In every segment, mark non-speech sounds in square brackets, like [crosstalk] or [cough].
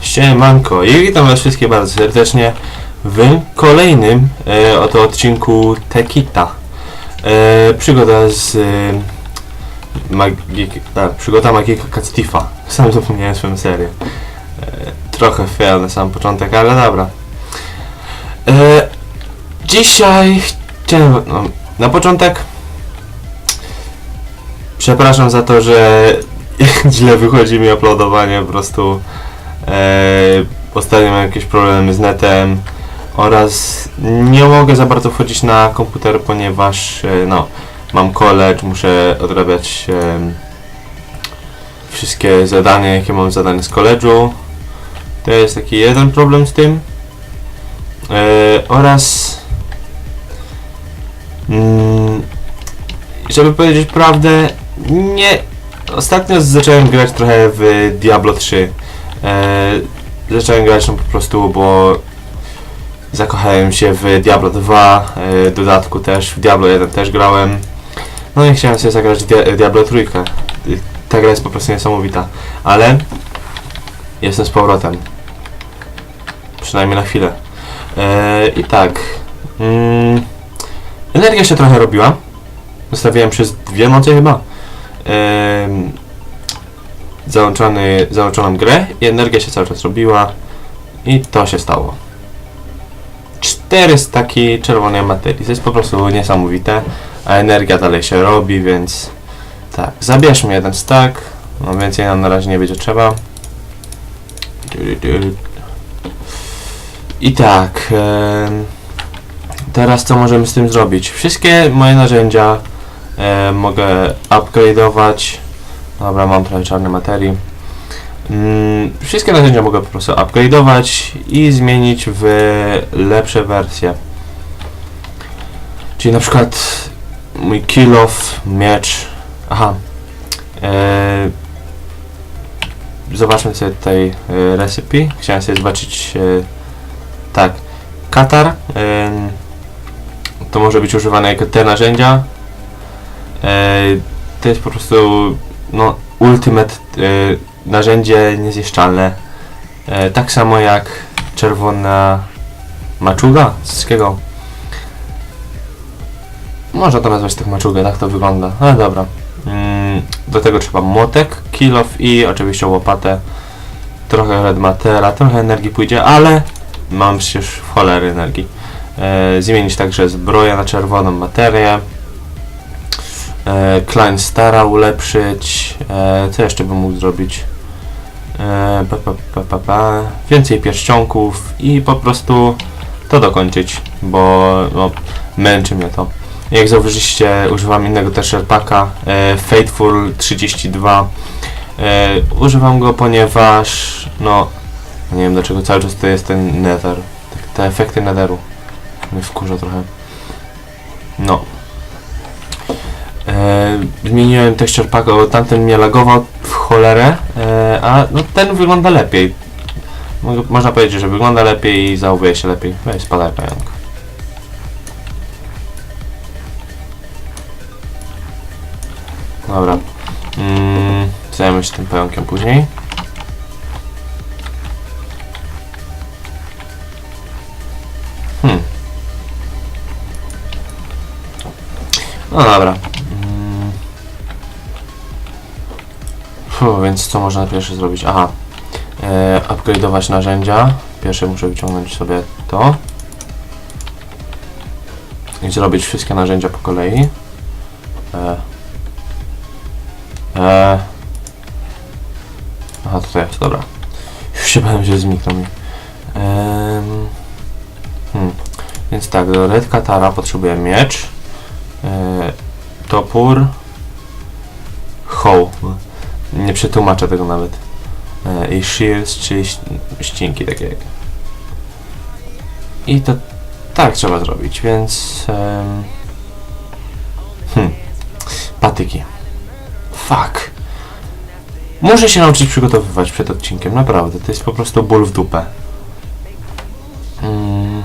Siemanko i witam was wszystkich bardzo serdecznie w kolejnym e, oto odcinku Tekita. E, przygoda z e, magik, a, przygoda magika Kactifa. Sam zapomniałem swoją serię. E, trochę fail na sam początek, ale dobra. E, dzisiaj chciałem, no, na początek przepraszam za to, że [laughs] źle wychodzi mi uploadowanie, po prostu e, ostatnio mam jakieś problemy z netem oraz nie mogę za bardzo wchodzić na komputer, ponieważ e, no, mam college, muszę odrabiać e, wszystkie zadania, jakie mam zadane z college'u. To jest taki jeden problem z tym. E, oraz mm, żeby powiedzieć prawdę, nie. Ostatnio zacząłem grać trochę w Diablo 3. E, zacząłem grać no po prostu, bo zakochałem się w Diablo 2, e, dodatku też, w Diablo 1 też grałem. No i chciałem sobie zagrać Dia- Diablo 3. Ta gra jest po prostu niesamowita. Ale jestem z powrotem. Przynajmniej na chwilę. E, I tak. Mm, energia się trochę robiła. Zostawiłem przez dwie noce chyba. Załączony, załączoną grę i energia się cały czas robiła i to się stało. Cztery staki czerwonej materii. To jest po prostu niesamowite, a energia dalej się robi, więc tak, zabierzmy jeden stak. No więcej nam na razie nie będzie trzeba. I tak, teraz co możemy z tym zrobić? Wszystkie moje narzędzia e, mogę upgrade'ować. Dobra, mam trochę czarnej materii. Mm, wszystkie narzędzia mogę po prostu upgrade'ować i zmienić w lepsze wersje. Czyli na przykład mój kill off, miecz. Aha. E, zobaczmy sobie tutaj e, recipe. Chciałem sobie zobaczyć. E, tak. Katar. E, to może być używane jako te narzędzia. E, to jest po prostu no, ultimate e, narzędzie niezniszczalne. E, tak samo jak czerwona maczuga z wszystkiego. Można to nazwać tak maczugę, tak to wygląda. Ale dobra. Mm, do tego trzeba młotek, kill off i oczywiście łopatę. Trochę red matera, trochę energii pójdzie, ale mam przecież cholery energii. E, zmienić także zbroję na czerwoną materię. E, Klein Stara ulepszyć. E, co jeszcze bym mógł zrobić? E, pa, pa, pa, pa. Więcej pierścionków i po prostu to dokończyć, bo no, męczy mnie to. Jak zauważyliście, używam innego też sherpaka, e, Fateful 32. E, używam go, ponieważ no, nie wiem dlaczego cały czas to jest ten nether, te efekty netheru. Mnie wkurza trochę. No, E, zmieniłem tekścier pack, bo tamten mnie lagował w cholerę, e, a no, ten wygląda lepiej. Można powiedzieć, że wygląda lepiej i zachowuje się lepiej. Weź spadaj pająk. Dobra. Mm, zajmę się tym pająkiem później. Hmm. No dobra. Więc co można pierwsze zrobić? Aha. E, upgrade'ować narzędzia. Pierwsze muszę wyciągnąć sobie to. I zrobić wszystkie narzędzia po kolei. E. E. Aha, tutaj jest, dobra. Już się bałem, że zniknął mi. Em, hmm. Więc tak, do Red Katara potrzebuję miecz. E, topór, hoł. Nie przetłumaczę tego nawet. E, I shields, czyli ścinki takie. jak- I to tak trzeba zrobić, więc... em, hmm. Patyki. Fuck. Muszę się nauczyć przygotowywać przed odcinkiem, naprawdę. To jest po prostu ból w dupę. Mm.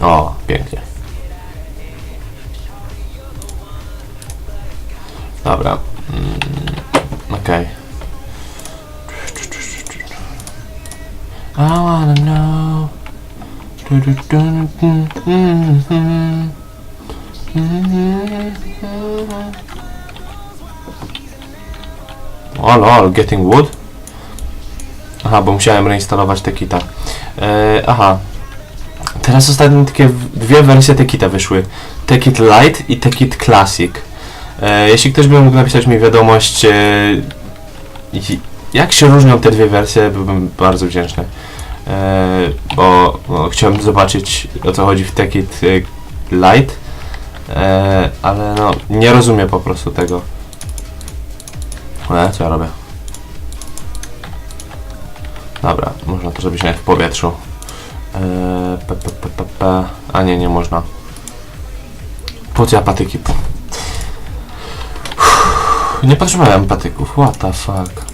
O, pięknie. Dobra. Mm, Okej. I wanna know. O lol, getting wood? Aha, bo musiałem reinstalować Tekita. E, aha. Teraz ostatnio takie dwie wersje Tekita wyszły. Tekit Lite i Tekit Classic. E, jeśli ktoś by mógł napisać mi wiadomość, e, jak się różnią te dwie wersje, byłbym bardzo wdzięczny. E, bo no, chciałbym zobaczyć o co chodzi w Tekit e, ale no nie rozumiem po prostu tego. E, co ja robię? Dobra, można to zrobić nawet w powietrzu. E, pe, pe, pe, pe, pe. A nie, nie można. Po co ja patyki? Nie potrzebowałem patyków. What the fuck?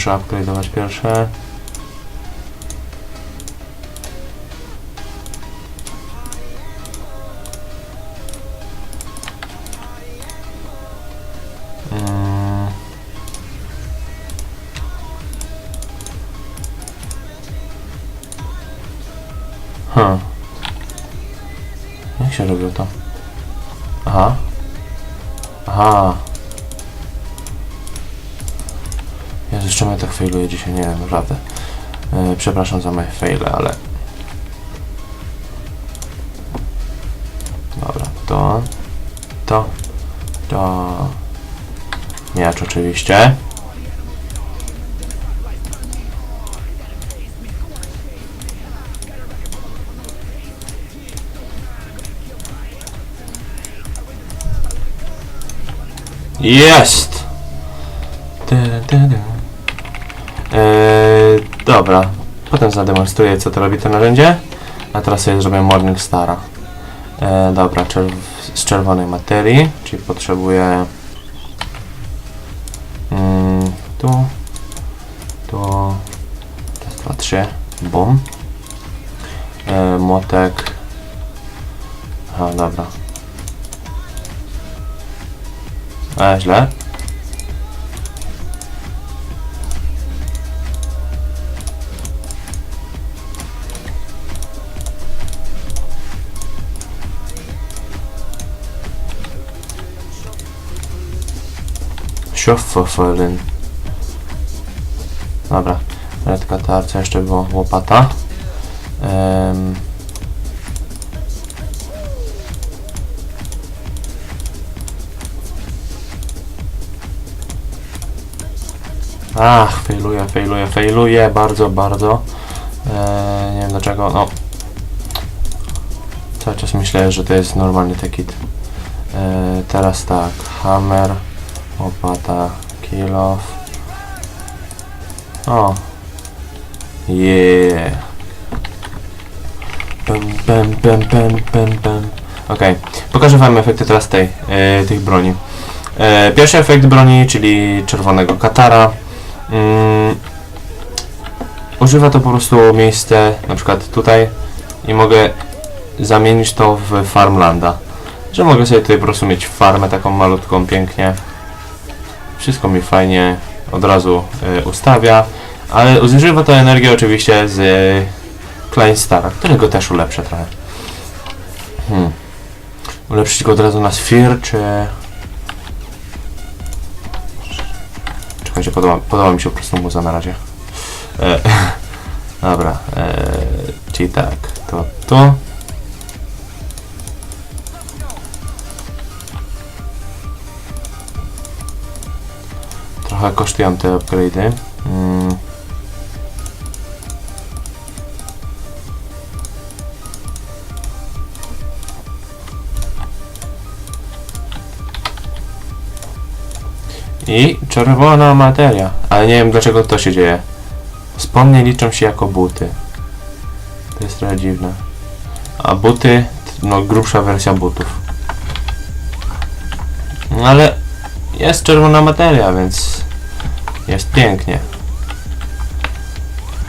Muszę upgrade'ować pierwsze. Dzisiaj? Nie naprawdę. Yy, przepraszam za moje faile, ale... Dobra, to... To... To... Miecz oczywiście. Jest! Ty, ty, ty. Dobra. Potem zademonstruję, co to robi to narzędzie. A teraz sobie zrobię Morning Stara. Eee, dobra, czerw z czerwonej materii, czyli potrzebuję mm, tu, tu, raz, dwa, trzy, bum. Eee, młotek. Aha, dobra. A, źle. Szofofelyn. Dobra. Redka tarca, jeszcze było łopata. Em, Ach, failuję, failuję, failuję, bardzo, bardzo. Eee, nie wiem dlaczego, no. Cały czas myślę, że to jest normalny tekit. Eee, teraz tak, hammer, łopata, kill off. O. Yeah. Pem, pem, pem, pem, pem, pem. Okej, pokażę wam efekty teraz tej, e, tych broni. E, pierwszy efekt broni, czyli czerwonego katara. Mm, używa to po prostu miejsce, na przykład tutaj i mogę zamienić to w farmlanda. Że mogę sobie tutaj po prostu mieć farmę taką malutką, pięknie. Wszystko mi fajnie od razu y, ustawia, ale zużywa to energię oczywiście z y, Kleinstara, którego też ulepszę trochę. Hmm. Ulepszyć go od razu na Sphere, czy... Czekajcie, podoba, podoba mi się po prostu muza na razie. E, [laughs] dobra, e, czyli tak, to to. Trochę kosztują te upgrade'y. Mm. I czerwona materia. Ale nie wiem dlaczego to się dzieje. Spodnie liczą się jako buty. To jest trochę dziwne. A buty, no grubsza wersja butów. No ale jest czerwona materia, więc jest pięknie.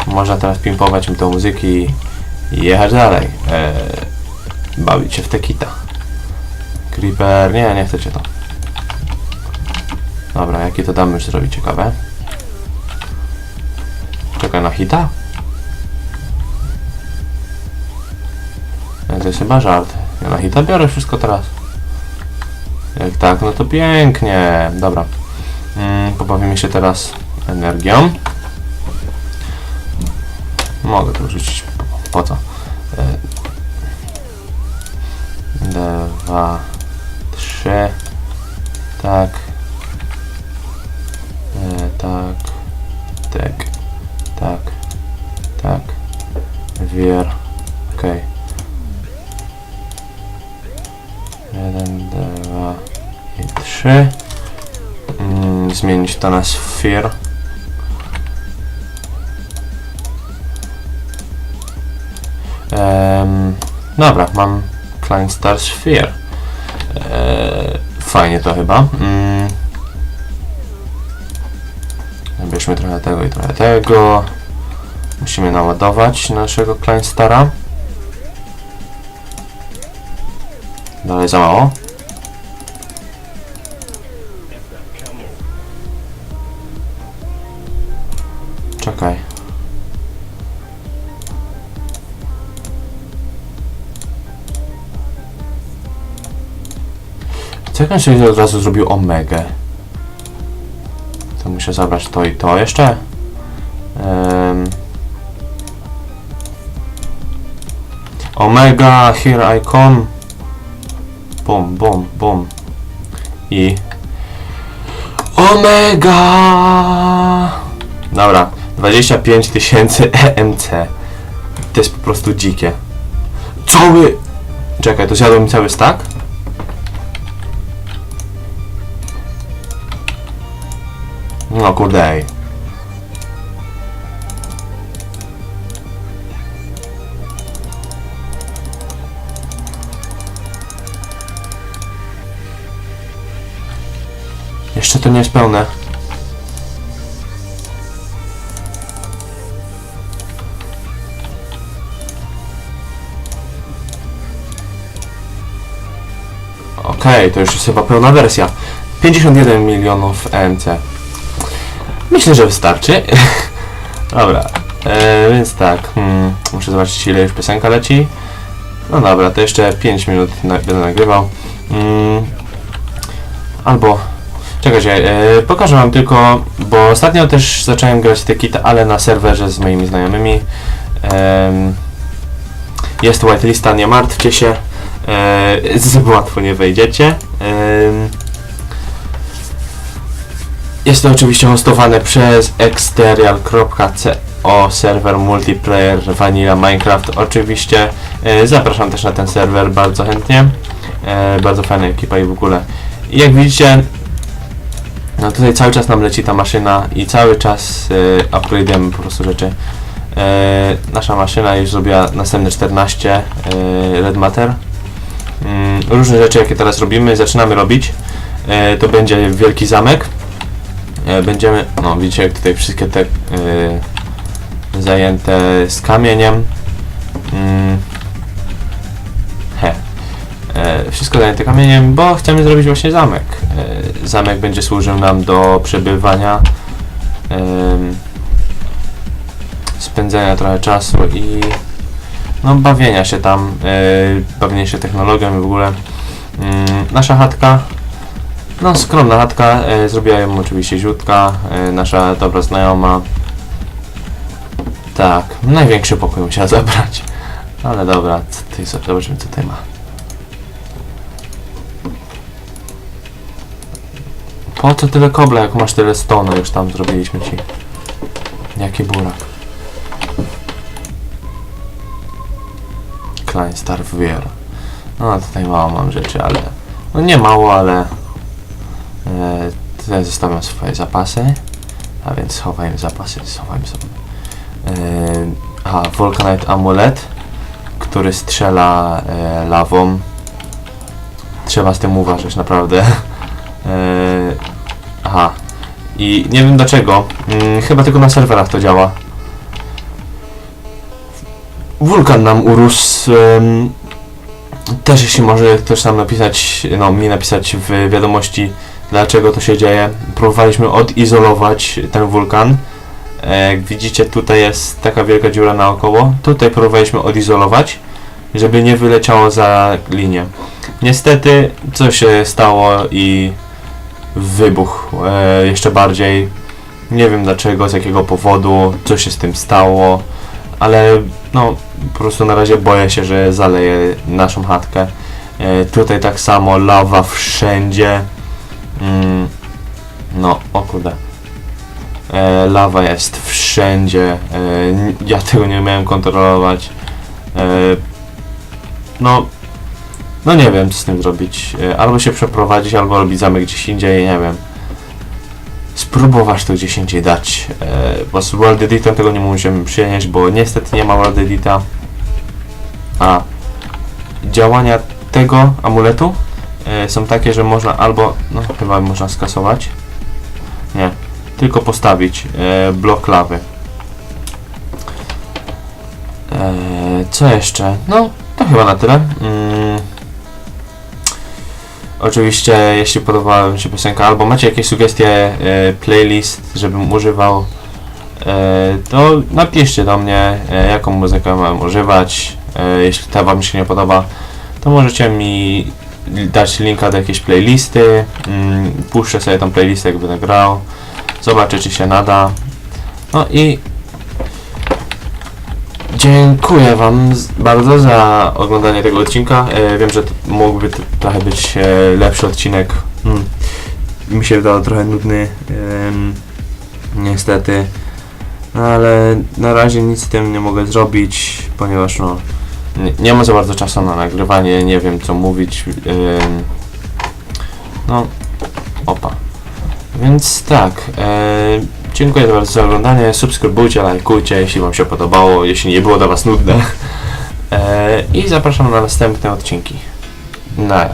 Można teraz pimpować mi do muzyki i- jechać dalej. Eee, bawić się w tekita. Creeper, nie, nie chcecie to. Dobra, jaki to damy już zrobić ciekawe. Czekaj na hita? To jest chyba żart. Ja na hita biorę wszystko teraz. Jak tak, no to pięknie. Dobra. Mm, pobawimy się teraz energią. Mogę to rzucić. Po, po co? E, dwa, trzy. Tak. E, tak. Tak. Tak. Tak. Wier. Na Sphere. Em, dobra, mam Klein Star Sphere. Fajnie to chyba. Mm. Bierzmy trochę tego i trochę tego. Musimy naładować naszego Klein Stara. Dalej za mało. Czekaj. On się od razu zrobił omegę? To muszę zabrać to i to jeszcze. Em. Omega, here I come. Bum, bum, bum. I... Omega! Dobra, 25 tysięcy EMC. To jest po prostu dzikie. Cały... Czekaj, to zjadło mi cały stack? No kurde. ej. Jeszcze to nie jest pełne. Okej, to już jest chyba pełna wersja. 51 milionów EMC. Myślę, że wystarczy. [laughs] dobra, e, więc tak, hmm, muszę zobaczyć ile już piosenka leci. No dobra, to jeszcze 5 minut na, będę nagrywał. Mm, albo, czekajcie, e, pokażę wam tylko, bo ostatnio też zacząłem grać te kit, ale na serwerze z moimi znajomymi. Em, jest whitelista, nie martwcie się. E, łatwo nie wejdziecie. Jest to oczywiście hostowane przez exterial.co serwer multiplayer vanilla Minecraft. Oczywiście e, zapraszam też na ten serwer bardzo chętnie. E, bardzo fajna ekipa i w ogóle. Jak widzicie, no tutaj cały czas nam leci ta maszyna i cały czas e, upgrade'ujemy po prostu rzeczy. Nasza maszyna już zrobiła następne 14 e, Red Matter. Mm, różne rzeczy jakie teraz robimy, zaczynamy robić. E, to będzie wielki zamek. E, będziemy, no widzicie jak tutaj wszystkie te e, zajęte z kamieniem. Mm, he. Wszystko zajęte kamieniem, bo chcemy zrobić właśnie zamek. Zamek będzie służył nam do przebywania, spędzenia trochę czasu i no, bawienia się tam, e, bawienia się technologią i w ogóle. Mm, nasza chatka no, skromna chatka, e, zrobiła ją oczywiście Ziutka, e, nasza dobra znajoma. Tak, największy pokój musiała zabrać. Ale dobra, tutaj, zobaczymy co tutaj ma. Po co tyle kobla, jak masz tyle stonu, już tam zrobiliśmy ci. Jaki burak. Klein Star Wier. No tutaj mało mam rzeczy, ale... No nie mało, ale... E, tutaj zostawiam swoje zapasy. A więc schowajmy zapasy, schowajmy sobie. Yy, aha, Vulcanite Amulet, który strzela e, lawą. Trzeba z tym uważać, naprawdę. Yy, aha. I nie wiem dlaczego. Mm, chyba tylko na serwerach to działa. Wulkan nam urósł. em, też jeśli może ktoś nam napisać, no mi napisać w wiadomości dlaczego to się dzieje. Próbowaliśmy odizolować ten wulkan. E, Jak widzicie tutaj jest taka wielka dziura naokoło. Tutaj próbowaliśmy odizolować, żeby nie wyleciało za linię. Niestety coś się stało i wybuch e, jeszcze bardziej. Nie wiem dlaczego, z jakiego powodu, co się z tym stało, ale no po prostu na razie boję się, że zaleje naszą chatkę. E, tutaj tak samo lawa wszędzie. Mm, no, o kurde. E, lawa jest wszędzie. E, ja tego nie umiałem kontrolować. E, no, no nie wiem co z tym zrobić. E, albo się przeprowadzić, albo robić zamek gdzieś indziej, nie wiem. Spróbować to gdzieś indziej dać. E, bo z World tego nie możemy przynieść, bo niestety nie ma World Edita. A działania tego amuletu e, są takie, że można albo, no chyba można skasować. Nie, tylko postawić e, blok lawy. E, co jeszcze? No, to chyba na tyle. Mm. Oczywiście, jeśli podobała Wam się piosenka, albo macie jakieś sugestie e, playlist, żebym używał, e, to napiszcie do mnie, e, jaką muzykę mam używać. Jeśli ta Wam się nie podoba, to możecie mi dać linka do jakiejś playlisty. Mm, puszczę sobie tą playlistę, jak będę grał. Zobaczę, czy się nada. No i dziękuję Wam bardzo za oglądanie tego odcinka. E, wiem, że to mógłby to trochę być e, lepszy odcinek. Hmm. Mi się wydawał trochę nudny. em, niestety. No, ale na razie nic z tym nie mogę zrobić, ponieważ no, nie, nie ma za bardzo czasu na nagrywanie, nie wiem co mówić. em, no, opa. Więc tak, e, dziękuję bardzo za oglądanie, subskrybujcie, lajkujcie, jeśli Wam się podobało, jeśli nie było dla Was nudne. [laughs] E, I zapraszam na następne odcinki. Na